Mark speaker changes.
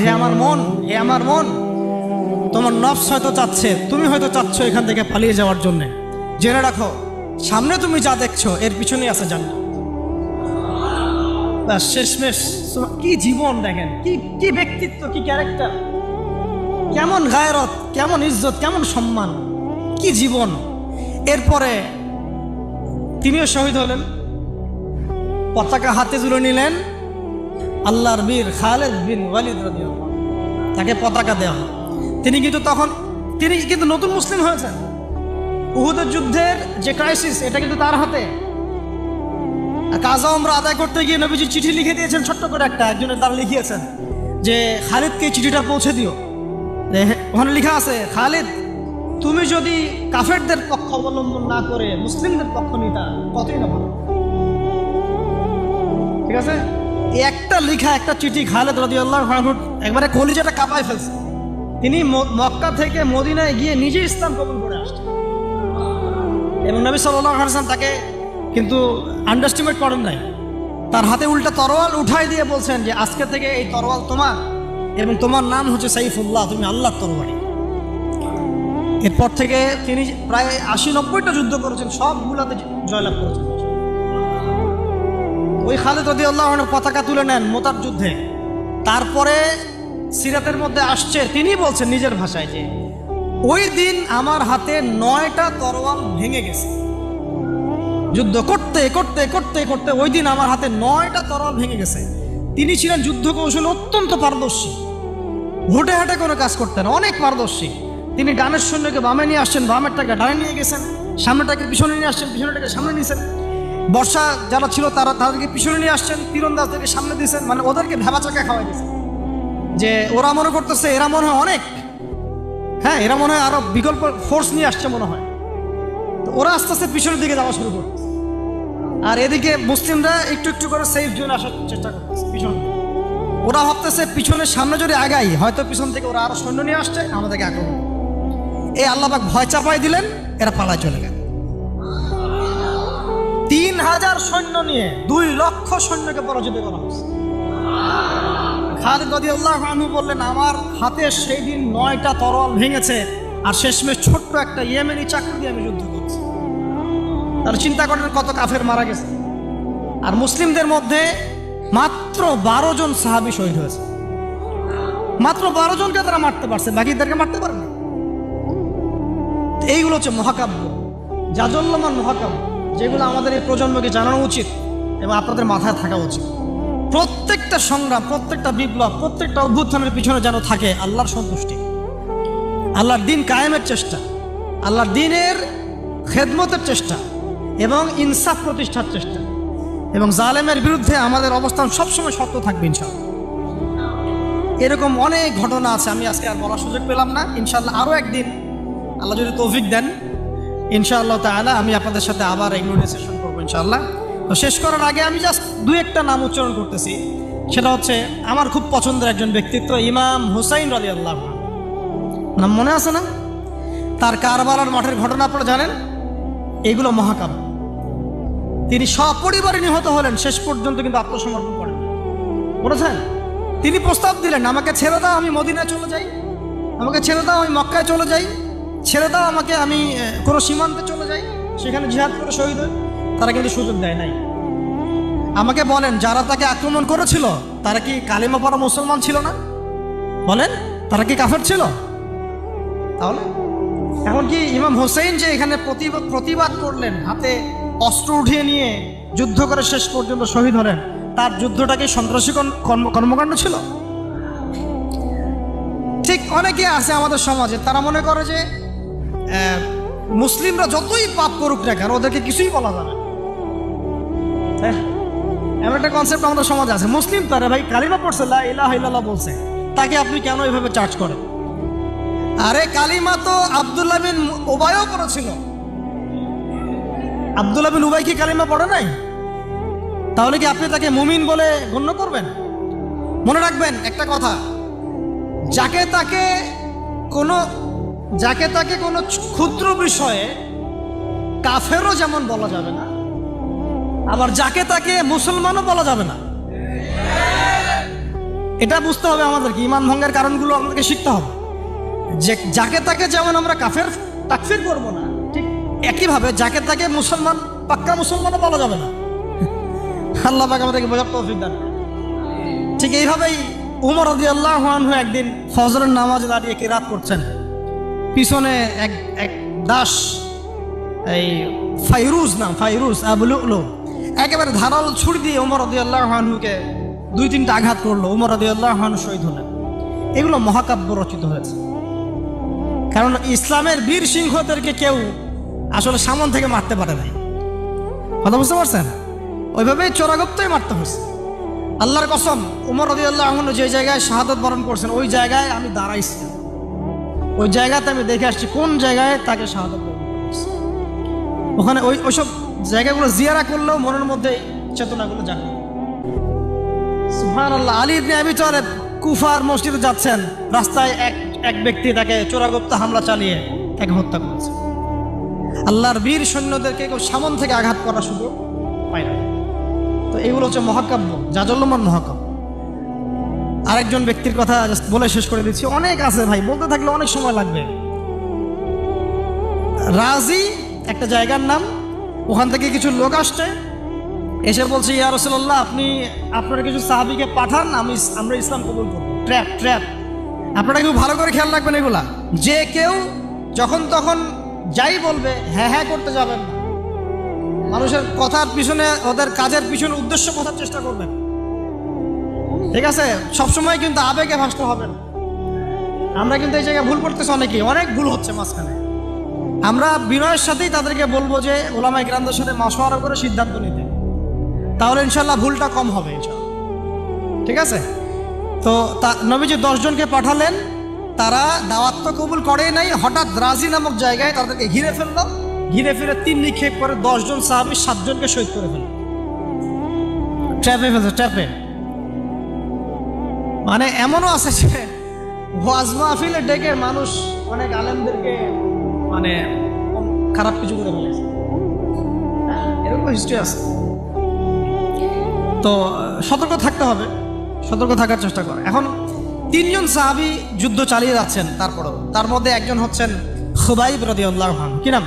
Speaker 1: হে আমার মন, হে আমার মন, তোমার নফস হয়তো চাচ্ছে, তুমি হয়তো চাচ্ছ এখান থেকে পালিয়ে যাওয়ার জন্য। জেনে রাখো, সামনে তুমি যা দেখছ, এর পিছনেই আছে ব্যাস, শেষমেশ কি জীবন দেখেন? কি কি ব্যক্তিত্ব, কি ক্যারেক্টার? কেমন গায়রত, কেমন ইজ্জত, কেমন সম্মান, কি জীবন? এরপরে তিনিও শহীদ হলেন, পতাকা হাতে তুলে নিলেন আল্লাহর বীর খালেদ বিন ওয়ালিদ আনহু। তাকে পতাকা দেওয়া হয়। তিনি কিন্তু তখন, তিনি কিন্তু নতুন মুসলিম হয়েছেন। উহুদের যুদ্ধের যে ক্রাইসিস এটা কিন্তু তার হাতে। কাজা আমরা আদায় করতে গিয়ে নবীজি চিঠি লিখে দিয়েছেন ছোট্ট করে একটা, একজনের দ্বারা লিখিয়েছেন যে, খালিদকে চিঠিটা পৌঁছে দিও। ওখানে লেখা আছে, খালিদ, তুমি যদি কাফেরদের পক্ষ অবলম্বন না করে মুসলিমদের পক্ষ নিতা, কতই না ভালো? ঠিক আছে? একটা লিখা, একটা চিঠি খালেদ রাদিয়াল্লাহু আনহু একবারে কলিজাটা কাঁপায় ফেলছে। তিনি মক্কা থেকে মদিনায় গিয়ে নিজে ইসলাম কবুল করে আসছেন। এবং নবী আলাইহি তাকে কিন্তু আন্ডারস্টিমেট করেন নাই। তার হাতে উল্টা তরোয়াল উঠাই দিয়ে বলছেন যে, আজকে থেকে এই তরোয়াল তোমার। এবং তোমার নাম হচ্ছে সাইফুল্লাহ, তুমি আল্লাহ তরবারি। এরপর থেকে তিনি প্রায় আশি নব্বইটা যুদ্ধ করেছেন, সবগুলাতে জয়লাভ করেছেন। ওই খালেদ রদি আল্লাহ পতাকা তুলে নেন মোতার যুদ্ধে। তারপরে সিরাতের মধ্যে আসছে, তিনি বলছেন নিজের ভাষায় যে, ওই দিন আমার হাতে নয়টা তরোয়াল ভেঙে গেছে। যুদ্ধ করতে করতে করতে করতে ওই দিন আমার হাতে নয়টা তরোয়াল ভেঙে গেছে। তিনি ছিলেন যুদ্ধ কৌশলে অত্যন্ত পারদর্শী। হুটে হাটে কোনো কাজ করতেন, অনেক পারদর্শী। তিনি ডানের সৈন্যকে বামে নিয়ে আসছেন, বামেরটাকে ডানে নিয়ে গেছেন, সামনেটাকে পিছনে নিয়ে আসছেন, পিছনেটাকে সামনে নিয়েছেন বর্ষা যারা ছিল তারা তাদেরকে পিছনে নিয়ে আসছেন, তীরন্দাজদেরকে সামনে দিয়েছেন মানে ওদেরকে ভেবা চাকা খাওয়াই দিয়েছেন। যে ওরা মনে করতেছে, এরা মনে হয় অনেক। হ্যাঁ এরা মনে হয় আরও বিকল্প ফোর্স নিয়ে আসছে মনে হয়। তো ওরা আস্তে আস্তে পিছনের দিকে যাওয়া শুরু করতেছে আর এদিকে মুসলিমরা একটু একটু করে সেফ জোনে আসার চেষ্টা করতেছে, পিছন ওরা ভাবতেছে পিছনের সামনে যদি আগাই, হয়তো পিছন থেকে ওরা আরও সৈন্য নিয়ে আসছে আমাদেরকে করবে। এই আল্লাহবাক ভয় চাপাই দিলেন, এরা পালায় চলে গেল। তিন হাজার সৈন্য নিয়ে দুই লক্ষ সৈন্যকে পরাজিত করা হয়েছে। বললেন, আমার হাতে সেই দিন নয়টা তরোয়াল ভেঙেছে আর শেষমেশ ছোট্ট একটা ইয়েমেনি চাকরি দিয়ে আমি যুদ্ধ করছি। তাহলে চিন্তা করেন, কত কাফের মারা গেছে। আর মুসলিমদের মধ্যে মাত্র বারো জন সাহাবি শহীদ হয়েছে। মাত্র বারো জনকে তারা মারতে পারছে, বাকিদেরকে মারতে পারে না এইগুলো হচ্ছে মহাকাব্য। জাজল্যমান মহাকাব্য। যেগুলো আমাদের এই প্রজন্মকে জানানো উচিত এবং আপনাদের মাথায় থাকা উচিত। প্রত্যেকটা সংগ্রাম, প্রত্যেকটা বিপ্লব, প্রত্যেকটা অভ্যুত্থানের পিছনে যেন থাকে আল্লাহর সন্তুষ্টি। আল্লাহর দিন কায়েমের চেষ্টা, আল্লাহর দিনের খেদমতের চেষ্টা এবং ইনসাফ প্রতিষ্ঠার চেষ্টা। এবং জালেমের বিরুদ্ধে আমাদের অবস্থান সবসময় সত্য থাকবে ইনশাল্লাহ এরকম অনেক ঘটনা আছে, আমি আজকে আর বলার সুযোগ পেলাম না। ইনশাল্লাহ আরও একদিন আল্লাহ যদি তৌফিক দেন ইনশাআল্লাহ তাআলা আমি আপনাদের সাথে আবার এগুলো সেশন করব ইনশাআল্লাহ। তো শেষ করার আগে আমি জাস্ট দু একটা নাম উচ্চারণ করতেছি। সেটা হচ্ছে, আমার খুব পছন্দের একজন ব্যক্তিত্ব ইমাম হুসাইন রাজি আল্লাহ নাম মনে আছে না? তার কারবালার মাঠের ঘটনা আপনারা জানেন? এগুলো মহাকাব্য। তিনি সপরিবারে নিহত হলেন, শেষ পর্যন্ত কিন্তু আত্মসমর্পণ করেন। বলেছেন তিনি প্রস্তাব দিলেন, আমাকে ছেড়ে দাও, আমি মদিনায় চলে যাই। আমাকে ছেড়ে দাও, আমি মক্কায় চলে যাই। ছেড়ে দাও আমাকে, আমি কোনো সীমান্তে চলে যাই। সেখানে জিহাদ করে শহীদ হই। তারা কিন্তু সুযোগ দেয় নাই। আমাকে বলেন, যারা তাকে আক্রমণ করেছিল, তারা কি কালিমা পড়া মুসলমান ছিল না? বলেন, তারা কি কাফের ছিল? তাহলে? এখন কি ইমাম হোসেন যে এখানে প্রতিবাদ প্রতিবাদ করলেন, হাতে অস্ত্র উঠিয়ে নিয়ে যুদ্ধ করে শেষ পর্যন্ত শহীদ হলেন, তার যুদ্ধটা কি সন্ত্রাসী কর্ম- কর্ম- কর্মকাণ্ড ছিল? ঠিক অনেকে আছে আমাদের সমাজে, তারা মনে করে যে মুসলিমরা যতই পাপ করুক না কেন, ওদেরকে কিছুই বলা যাবে হ্যাঁ এমন একটা কনসেপ্ট আমাদের সমাজে আছে। মুসলিম তারা ভাই কালিমা পড়ছে বলছে। তাকে আপনি কেন এভাবে চার্জ করেন? আরে কালিমা তো আব্দুল্লাহ বিন উবাইও পড়েছিল। আব্দুল্লাহ বিন উবাই কি কালিমা পড়ে নাই? তাহলে কি আপনি তাকে মুমিন বলে গণ্য করবেন? মনে রাখবেন একটা কথা। যাকে তাকে কোনো যাকে তাকে কোনো ক্ষুদ্র বিষয়ে কাফেরও যেমন বলা যাবে না, আবার যাকে তাকে মুসলমানও বলা যাবে না। এটা বুঝতে হবে আমাদেরকে, ইমান ভঙ্গের কারণগুলো আমাদেরকে শিখতে হবে। যে যাকে তাকে যেমন আমরা কাফের, তাকফির করব না, ঠিক একইভাবে যাকে তাকে মুসলমান, পাক্কা মুসলমানও বলা যাবে না। আল্লাহ পাক আমাদেরকে বোঝার তৌফিক দান। ঠিক এইভাবেই উমর রদি আল্লাহ একদিন ফজরের নামাজে দাঁড়িয়ে কিরাত করছেন। পিছনে এক এক দাস, এই ফাইরুজ নাম, ফাইরুজ আবুলুলো একেবারে ধারাল ছুরি দিয়ে উমর রদি আল্লাহ দুই তিনটা আঘাত করল, উমর রদি আল্লাহ শহীদ হলেন। এগুলো মহাকাব্য রচিত হয়েছে। কারণ ইসলামের বীর সিংহদেরকে কেউ আসলে সামন থেকে মারতে পারে নাই। কথা বুঝতে পারছেন? ওইভাবেই চোরাগপ্তই মারতে হয়েছে। আল্লাহর কসম, উমর রদি আল্লাহ যে জায়গায় শাহাদত বরণ করছেন, ওই জায়গায় আমি দাঁড়াইছি। ওই জায়গাতে আমি দেখে আসছি কোন জায়গায় তাকে শাহাদত বরণ ওখানে ওই ওইসব জায়গাগুলো জিয়ারা করলেও মনের মধ্যে চেতনাগুলো জাগে। সুহান আল্লাহ আলী ইবনে আবি তালেব কুফার মসজিদে যাচ্ছেন। রাস্তায় এক এক ব্যক্তি তাকে চোরাগুপ্ত হামলা চালিয়ে তাকে হত্যা করেছে। আল্লাহর বীর সৈন্যদেরকে কেউ সামন থেকে আঘাত করা সুযোগ পায় না। তো এগুলো হচ্ছে মহাকাব্য জাজল্যমান মহাকাব্য। আরেকজন ব্যক্তির কথা বলে শেষ করে দিচ্ছি। অনেক আছে ভাই, বলতে থাকলে অনেক সময় লাগবে। রাজি, একটা জায়গার নাম, ওখান থেকে কিছু লোক আসছে, এসে বলছে, ইয়া রসুল্লাহ আপনি, আপনার কিছু সাহাবিকে পাঠান, আমি আমরা ইসলাম কবুল করব। ট্র্যাপ ট্র্যাপ আপনারা কেউ ভালো করে খেয়াল রাখবেন এগুলা। যে কেউ যখন তখন যাই বলবে হ্যাঁ হ্যাঁ করতে যাবেন মানুষের কথার পিছনে, ওদের কাজের পিছনে উদ্দেশ্য কথার চেষ্টা করবেন। ঠিক আছে? সবসময় কিন্তু আবেগে ভাসতে হবে না। আমরা কিন্তু এই জায়গায় ভুল করতেছি অনেকেই। অনেক ভুল হচ্ছে মাঝখানে। আমরা বিনয়ের সাথেই তাদেরকে বলব যে ওলামাই গ্রামদের সাথে মাসোয়ারা করে সিদ্ধান্ত নিতে। তাহলে ইনশাল্লাহ ভুলটা কম হবে ঠিক আছে? তো তা, নবীজি দশজনকে পাঠালেন। তারা দাওয়াত তো কবুল করেই নাই। হঠাৎ রাজি নামক জায়গায় তাদেরকে ঘিরে ফেলল। ঘিরে ফিরে তিন নিক্ষেপ করে দশজন সাহাবি সাতজনকে শহীদ করে ফেলল। ট্র্যাপে ফেলছে, ট্র্যাপে। মানে এমনও আছে যে ওয়াজ মাহফিলে ডেকে মানুষ অনেক আলেমদেরকে মানে খারাপ কিছু করে ফেলেছে। এরকম হিস্ট্রি আছে। তো, সতর্ক থাকতে হবে। সতর্ক থাকার চেষ্টা করে। এখন তিনজন সাহাবি যুদ্ধ চালিয়ে যাচ্ছেন তারপরেও। তার মধ্যে একজন হচ্ছেন খুবাইব রদিউল্লাহ কি নাম?